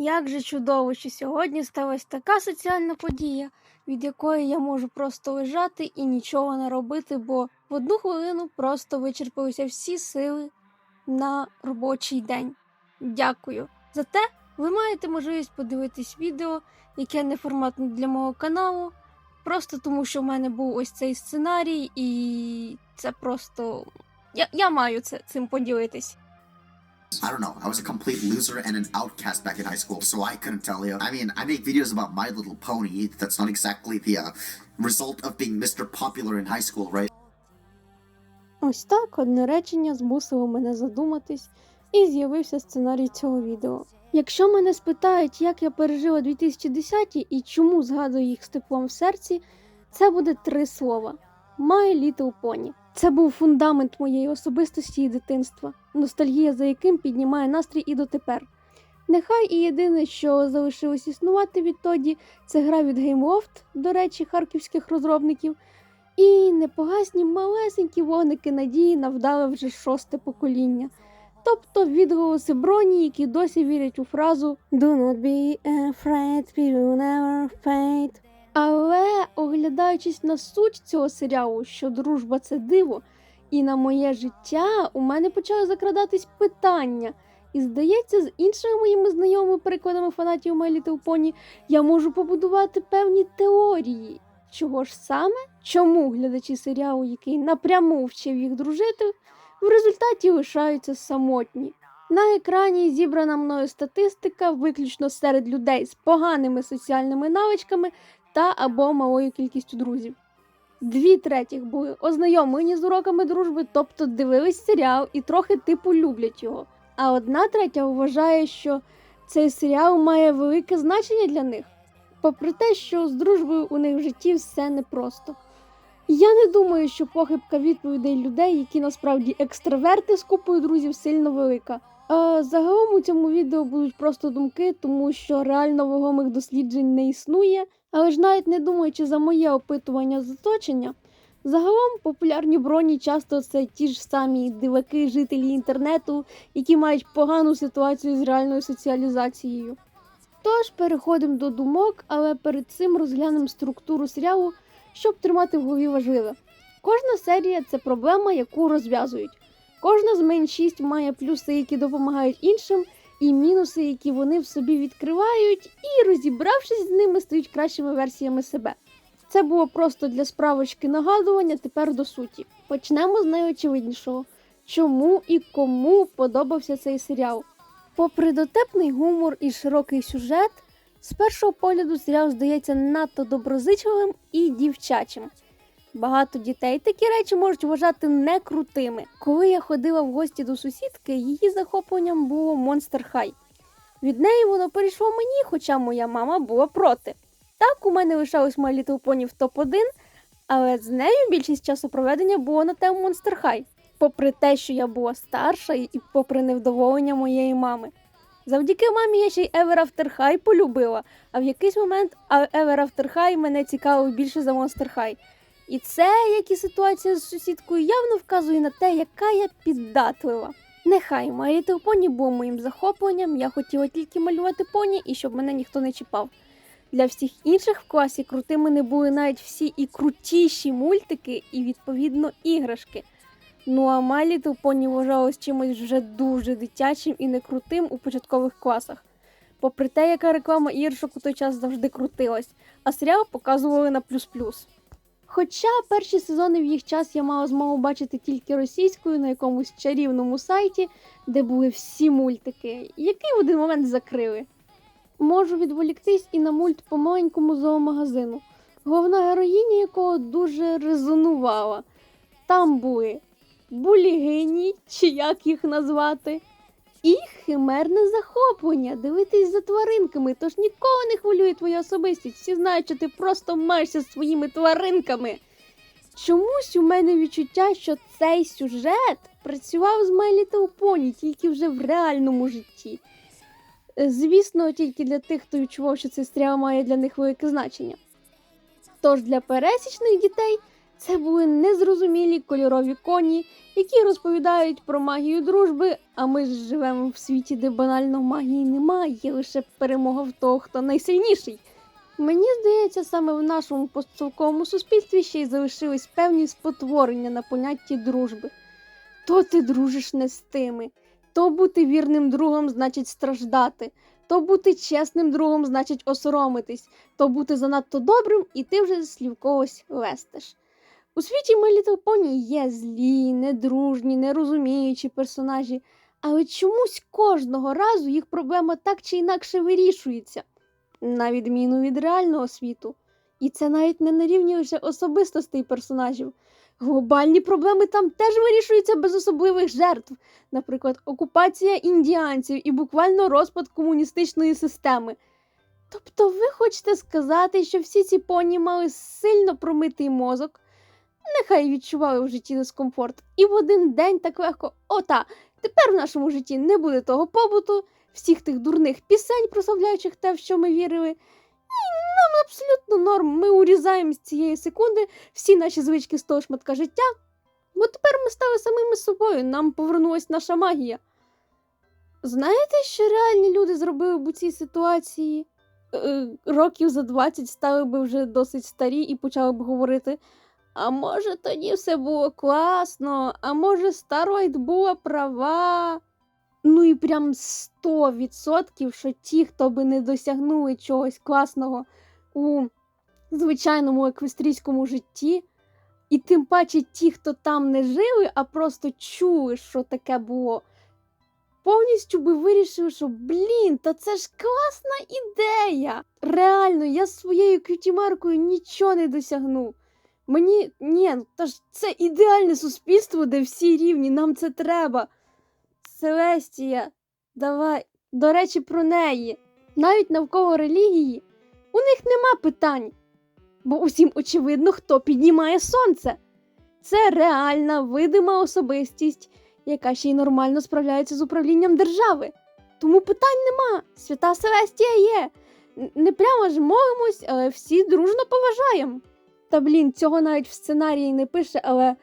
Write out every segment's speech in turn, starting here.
Як же чудово, що сьогодні сталася така соціальна подія, від якої я можу просто лежати і нічого не робити, бо в одну хвилину просто вичерпалися всі сили на робочий день. Дякую. Зате ви маєте можливість подивитись відео, яке не форматне для мого каналу, просто тому що в мене був ось цей сценарій, і це просто. Я, я маю це, цим поділитись. I don't know. I was a complete loser and an outcast back in high school, so I couldn't tell you. I mean, I make videos about My Little Pony. That's not exactly the uh, result of being Mr. Popular in high school, right? Ось так одне речення змусило мене задуматись, і з'явився сценарій цього відео. Якщо мене спитають, як я пережила 2010 і чому згадую їх з теплом в серці, це буде три слова: My Little Pony. Це був фундамент моєї особистості і дитинства, ностальгія за яким піднімає настрій і дотепер. Нехай і єдине, що залишилось існувати відтоді, це гра від GameLoft, до речі, харківських розробників, і непогасні малесенькі вогники надії на вдале вже шосте покоління. Тобто відголоси броні, які досі вірять у фразу Do not be afraid, we will never fade. Але оглядаючись на суть цього серіалу, що дружба це диво, і на моє життя у мене почали закрадатись питання. І здається, з іншими моїми знайомими перекладами фанатів My Little Pony я можу побудувати певні теорії. Чого ж саме? Чому глядачі серіалу, який напряму вчив їх дружити, в результаті лишаються самотні? На екрані зібрана мною статистика виключно серед людей з поганими соціальними навичками та або малою кількістю друзів. Дві третіх були ознайомлені з уроками дружби, тобто дивились серіал і трохи типу люблять його. А одна третя вважає, що цей серіал має велике значення для них, попри те, що з дружбою у них в житті все непросто. Я не думаю, що похибка відповідей людей, які насправді екстраверти з купою друзів, сильно велика. Загалом у цьому відео будуть просто думки, тому що реально вагомих досліджень не існує. Але ж навіть не думаючи за моє опитування з оточення, загалом популярні броні часто це ті ж самі диваки, жителі інтернету, які мають погану ситуацію з реальною соціалізацією. Тож переходимо до думок, але перед цим розглянемо структуру серіалу, щоб тримати в голові важливе. Кожна серія це проблема, яку розв'язують. Кожна з мен 6 має плюси, які допомагають іншим, і мінуси, які вони в собі відкривають, і розібравшись з ними, стають кращими версіями себе. Це було просто для справочки нагадування, тепер до суті. Почнемо з найочевиднішого. Чому і кому подобався цей серіал? Попри дотепний гумор і широкий сюжет, з першого погляду серіал здається надто доброзичливим і дівчачим. Багато дітей такі речі можуть вважати некрутими. Коли я ходила в гості до сусідки, її захопленням було Monster High. Від неї воно перейшло мені, хоча моя мама була проти. Так, у мене лишалось My Little Pony в топ-1, але з нею більшість часу проведення було на тему Monster High, попри те, що я була старша і попри невдоволення моєї мами. Завдяки мамі я ще й Ever After High полюбила, а в якийсь момент Ever After High мене цікавив більше за Monster High. І це, як і ситуація з сусідкою, явно вказує на те, яка я піддатлива. Нехай My Little Pony було моїм захопленням, я хотіла тільки малювати поні і щоб мене ніхто не чіпав. Для всіх інших в класі крутими не були навіть всі і крутіші мультики, і відповідно іграшки. Ну а Little Pony вважалось чимось вже дуже дитячим і не крутим у початкових класах. Попри те, яка реклама іграшок у той час завжди крутилась, а серіал показували на плюс-плюс. Хоча перші сезони в їх час я мала змогу бачити тільки російською на якомусь чарівному сайті, де були всі мультики, який в один момент закрили. Можу відволіктись і на мульт по маленькому зоомагазину, головна героїня якого дуже резонувала. Там були булігині, чи як їх назвати, і химерне захоплення дивитись за тваринками, тож нікого не хвилює твоя особистість. Всі знають, що ти просто маєшся з своїми тваринками. Чомусь у мене відчуття, що цей сюжет працював з My Little Pony тільки вже в реальному житті. Е, Звісно, тільки для тих, хто відчував, що цей серіал має для них велике значення. Тож для пересічних дітей Це були незрозумілі кольорові коні, які розповідають про магію дружби, а ми ж живемо в світі, де банально магії немає, є лише перемога в того, хто найсильніший. Мені здається, саме в нашому постсовковому суспільстві ще й залишились певні спотворення на понятті дружби. То ти дружиш не з тими, то бути вірним другом значить страждати, то бути чесним другом значить осоромитись, то бути занадто добрим, і ти вже слів когось лестиш. У світі My Little Pony є злі, недружні, нерозуміючі персонажі, але чомусь кожного разу їх проблема так чи інакше вирішується, на відміну від реального світу. І це навіть не на рівні лише особистостей персонажів. Глобальні проблеми там теж вирішуються без особливих жертв, наприклад, окупація індіанців і буквально розпад комуністичної системи. Тобто ви хочете сказати, що всі ці поні мали сильно промитий мозок, нехай відчували в житті дискомфорт, і в один день так легко, ота, тепер в нашому житті не буде того побуту, всіх тих дурних пісень, прославляючих те, в що ми вірили. І нам абсолютно норм. Ми урізаємо з цієї секунди всі наші звички з того шматка життя, бо тепер ми стали самими собою, нам повернулась наша магія. Знаєте, що реальні люди зробили б у цій ситуації? Е, років за 20 стали би вже досить старі і почали б говорити. А може тоді все було класно, а може Старойд була права. Ну і прям 100%, що ті, хто би не досягнули чогось класного у звичайному еквестрійському житті, і тим паче ті, хто там не жили, а просто чули, що таке було, повністю би вирішили, що блін, та це ж класна ідея. Реально, я з своєю кютімаркою нічого не досягну. Мені ні, та ж це ідеальне суспільство, де всі рівні, нам це треба. Селестія, давай. До речі, про неї. Навіть навколо релігії у них нема питань. Бо усім очевидно, хто піднімає сонце. Це реальна видима особистість, яка ще й нормально справляється з управлінням держави. Тому питань нема. Свята Селестія є. Не прямо ж молимось, але всі дружно поважаємо. Та блін, цього навіть в сценарії не пише, але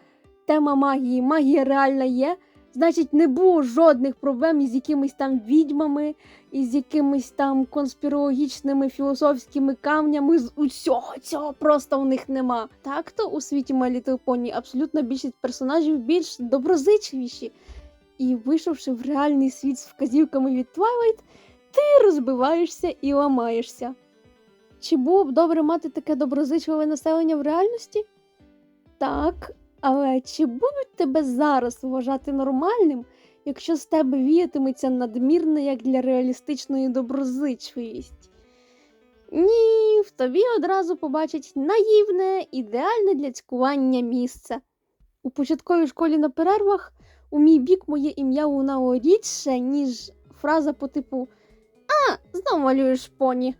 тема магії, магія реальна є. Значить, не було жодних проблем із якимись там відьмами, із якимись там конспірологічними філософськими камнями. З усього цього просто у них нема. Так то у світі Little абсолютно більшість персонажів більш доброзичливіші. І вийшовши в реальний світ з вказівками від Twilight, ти розбиваєшся і ламаєшся. Чи було б добре мати таке доброзичливе населення в реальності? Так, але чи будуть тебе зараз вважати нормальним, якщо з тебе віятиметься надмірна, як для реалістичної доброзичливість? Ні, в тобі одразу побачать наївне, ідеальне для цькування місце. У початковій школі на перервах у мій бік моє ім'я лунало рідше, ніж фраза по типу А, знов малюєш поні.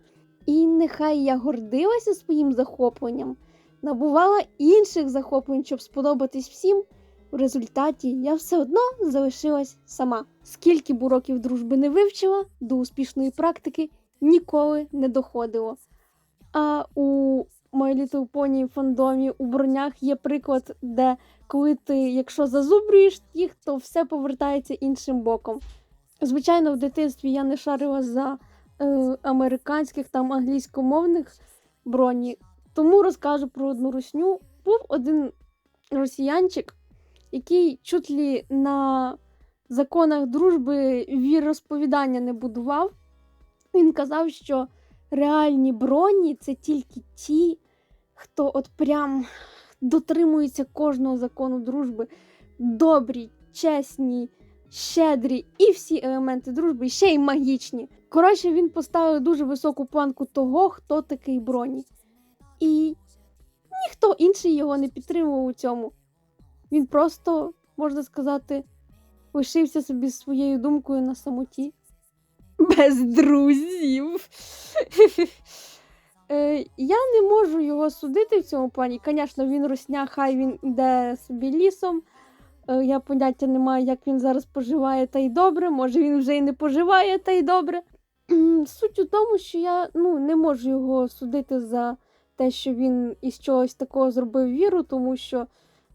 І нехай я гордилася своїм захопленням, набувала інших захоплень, щоб сподобатись всім. В результаті я все одно залишилась сама. Скільки б уроків дружби не вивчила, до успішної практики ніколи не доходило. А у My Little Pony фандомі у бронях є приклад, де коли ти, якщо зазубрюєш їх, то все повертається іншим боком. Звичайно, в дитинстві я не шарила за американських там англійськомовних броні. Тому розкажу про одну русню. Був один росіянчик, який чуть лі на законах дружби віросповідання не будував. Він казав, що реальні броні це тільки ті, хто от прям дотримується кожного закону дружби, добрі, чесні, щедрі і всі елементи дружби, і ще й магічні. Коротше, він поставив дуже високу планку того, хто такий броні. І ніхто інший його не підтримував у цьому. Він просто, можна сказати, лишився собі своєю думкою на самоті. Без друзів. Е, я не можу його судити в цьому плані. Звісно, він росня, хай він йде собі лісом. Е, я поняття не маю, як він зараз поживає, та й добре. Може він вже й не поживає, та й добре. Суть у тому, що я ну, не можу його судити за те, що він із чогось такого зробив віру, тому що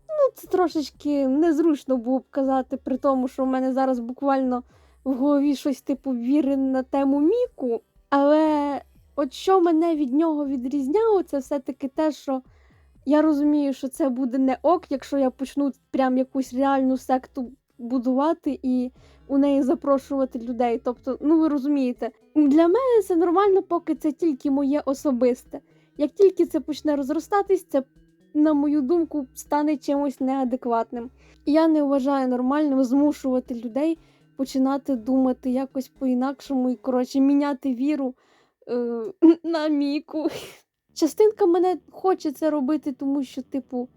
ну, це трошечки незручно було б казати, при тому, що в мене зараз буквально в голові щось типу віри на тему Міку. Але от що мене від нього відрізняло, це все-таки те, що я розумію, що це буде не ок, якщо я почну прям якусь реальну секту будувати і у неї запрошувати людей. Тобто, ну ви розумієте, для мене це нормально, поки це тільки моє особисте. Як тільки це почне розростатись, це, на мою думку, стане чимось неадекватним. І я не вважаю нормальним змушувати людей починати думати якось по-інакшому і, коротше, міняти віру е, на міку. Частинка мене хоче це робити, тому що, типу,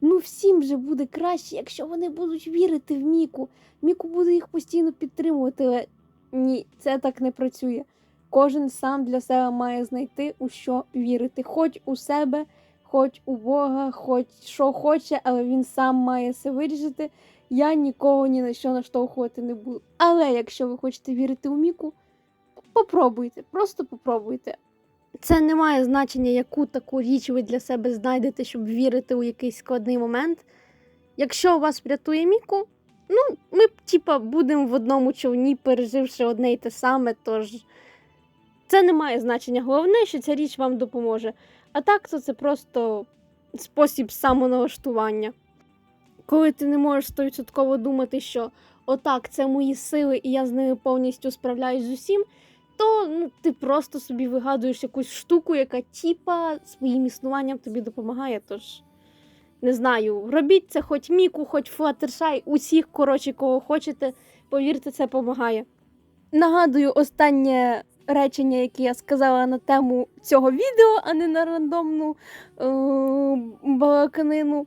ну всім же буде краще, якщо вони будуть вірити в Міку. Міку буде їх постійно підтримувати. Але ні, це так не працює. Кожен сам для себе має знайти, у що вірити. Хоч у себе, хоч у Бога, хоч що хоче, але він сам має це вирішити. Я нікого ні на що наштовхувати не буду. Але якщо ви хочете вірити у Міку, попробуйте, просто попробуйте. Це не має значення, яку таку річ ви для себе знайдете, щоб вірити у якийсь складний момент. Якщо вас врятує Міку, ну, ми типа будемо в одному човні, переживши одне й те саме, тож це не має значення. Головне, що ця річ вам допоможе. А так, то це просто спосіб самоналаштування. Коли ти не можеш стовідсотково думати, що отак, це мої сили, і я з ними повністю справляюсь з усім, то ну, ти просто собі вигадуєш якусь штуку, яка тіпа своїм існуванням тобі допомагає. Тож не знаю, робіть це хоч Міку, хоч Флаттершай, усіх, коротше, кого хочете, повірте, це допомагає. Нагадую останнє речення, яке я сказала на тему цього відео, а не на рандомну е- балаканину.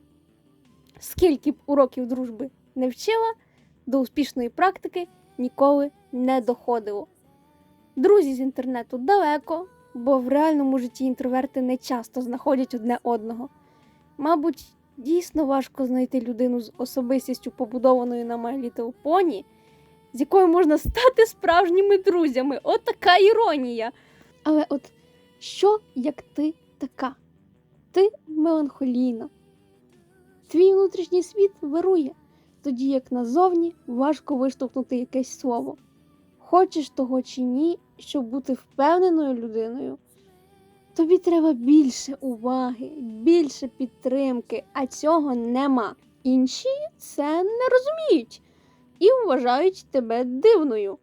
Скільки б уроків дружби не вчила, до успішної практики ніколи не доходило. Друзі з інтернету далеко, бо в реальному житті інтроверти не часто знаходять одне одного. Мабуть, дійсно важко знайти людину з особистістю, побудованою на My Little з якою можна стати справжніми друзями. От така іронія. Але от що як ти така? Ти меланхолійна. Твій внутрішній світ вирує, тоді як назовні важко виштовхнути якесь слово. Хочеш того чи ні, щоб бути впевненою людиною, тобі треба більше уваги, більше підтримки, а цього нема. Інші це не розуміють і вважають тебе дивною.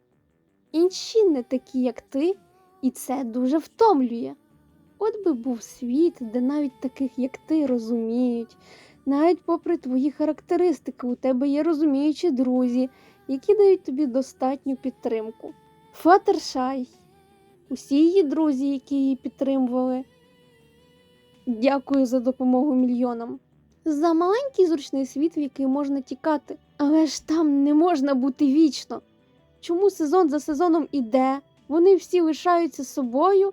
Інші не такі, як ти, і це дуже втомлює. От би був світ, де навіть таких, як ти, розуміють, навіть попри твої характеристики, у тебе є розуміючі друзі, які дають тобі достатню підтримку. Флаттершай, усі її друзі, які її підтримували. Дякую за допомогу мільйонам. За маленький зручний світ, в який можна тікати. Але ж там не можна бути вічно. Чому сезон за сезоном іде? Вони всі лишаються собою,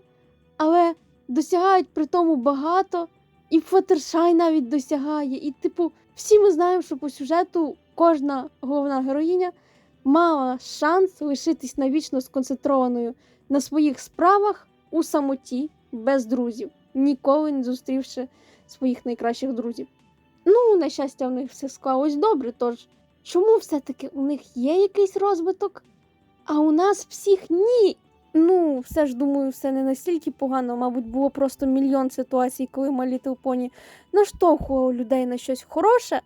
але досягають при тому багато, і Флаттершай навіть досягає. І, типу, всі ми знаємо, що по сюжету кожна головна героїня мала шанс лишитись навічно сконцентрованою на своїх справах у самоті, без друзів, ніколи не зустрівши своїх найкращих друзів. Ну, на щастя, в них все склалось добре, тож чому все-таки у них є якийсь розвиток, а у нас всіх ні? Ну, все ж думаю, все не настільки погано. Мабуть, було просто мільйон ситуацій, коли My Little Pony наштовхував людей на щось хороше.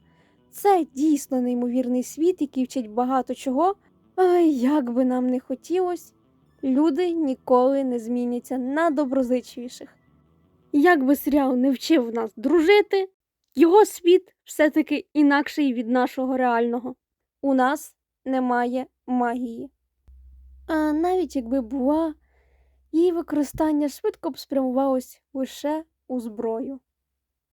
Це дійсно неймовірний світ, який вчить багато чого. Але як би нам не хотілося, люди ніколи не зміняться на доброзичливіших. Як би серіал не вчив нас дружити, його світ все-таки інакший від нашого реального. У нас немає магії. А навіть якби була, її використання швидко б спрямувалось лише у зброю.